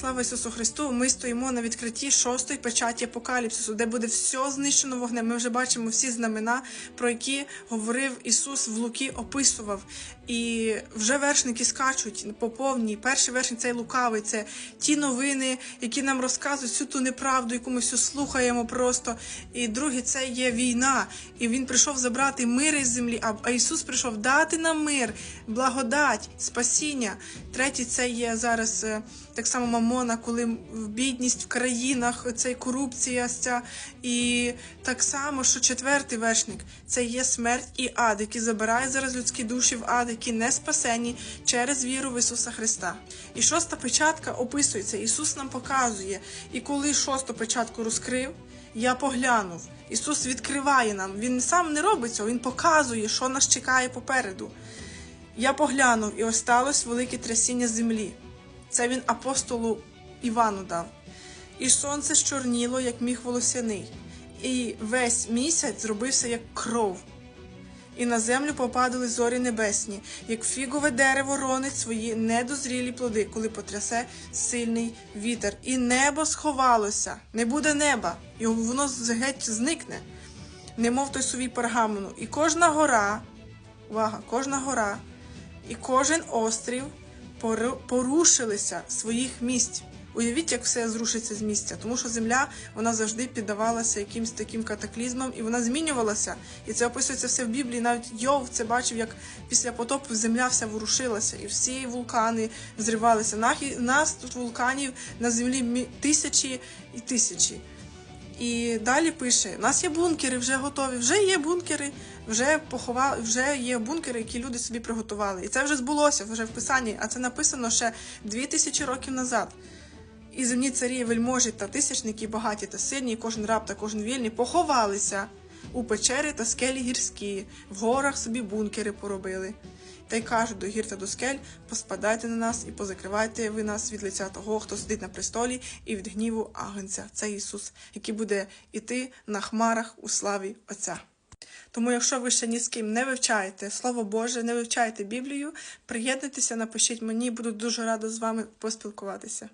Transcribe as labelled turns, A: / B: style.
A: Слава Ісусу Христу! Ми стоїмо на відкритті шостої печаті Апокаліпсису, де буде все знищено вогнем. Ми вже бачимо всі знамена, про які говорив Ісус в Луки, описував. І вже вершники скачуть по повній. Перший вершник цей лукавий, це ті новини, які нам розказують всю ту неправду, яку ми всю слухаємо просто. І другий це є війна. І він прийшов забрати мир із землі. А, Ісус прийшов дати нам мир, благодать, спасіння. Третій це є зараз е, так само мамона, коли бідність в країнах, цей корупція ця. І так само, що четвертий вершник це є смерть і ад, які забирають зараз людські душі в ад, які не спасені через віру в Ісуса Христа. І шоста печатка описується. Ісус нам показує. І коли шосту печатку розкрив, я поглянув. Ісус відкриває нам. Він сам не робить цього, Він показує, що нас чекає попереду. Я поглянув, і осталось велике трясіння землі. Це він апостолу Івану дав. І сонце щорніло, як міг волосяний, і весь місяць зробився як кров. І на землю попадали зорі небесні, як фігове дерево ронить свої недозрілі плоди, коли потрясе сильний вітер. І небо сховалося, не буде неба, і воно геть зникне, немов той сувій пергамену. І кожна гора, увага, кожна гора, і кожен острів порушилися своїх місць. Уявіть, як все зрушиться з місця, тому що земля вона завжди піддавалася якимсь таким катаклізмам, і вона змінювалася. І це описується все в Біблії. Навіть Йов це бачив, як після потопу земля вся ворушилася, і всі вулкани зривалися. Нас тут вулканів на землі тисячі і тисячі. І далі пише: у нас є бункери, вже готові, вже є бункери, вже поховали, вже є бункери, які люди собі приготували. І це вже збулося вже в писанні, а це написано ще дві тисячі років назад. І земні царі, вельможі та тисячники, багаті та сильні, кожен раб та кожен вільний поховалися у печери та скелі гірські, в горах собі бункери поробили. Та й кажуть до гір та до скель, поспадайте на нас і позакривайте ви нас від лиця того, хто сидить на престолі, і від гніву агнця. Це Ісус, який буде іти на хмарах у славі Отця. Тому, якщо ви ще ні з ким не вивчаєте Слово Боже, не вивчаєте Біблію, приєднуйтеся, напишіть мені, буду дуже рада з вами поспілкуватися.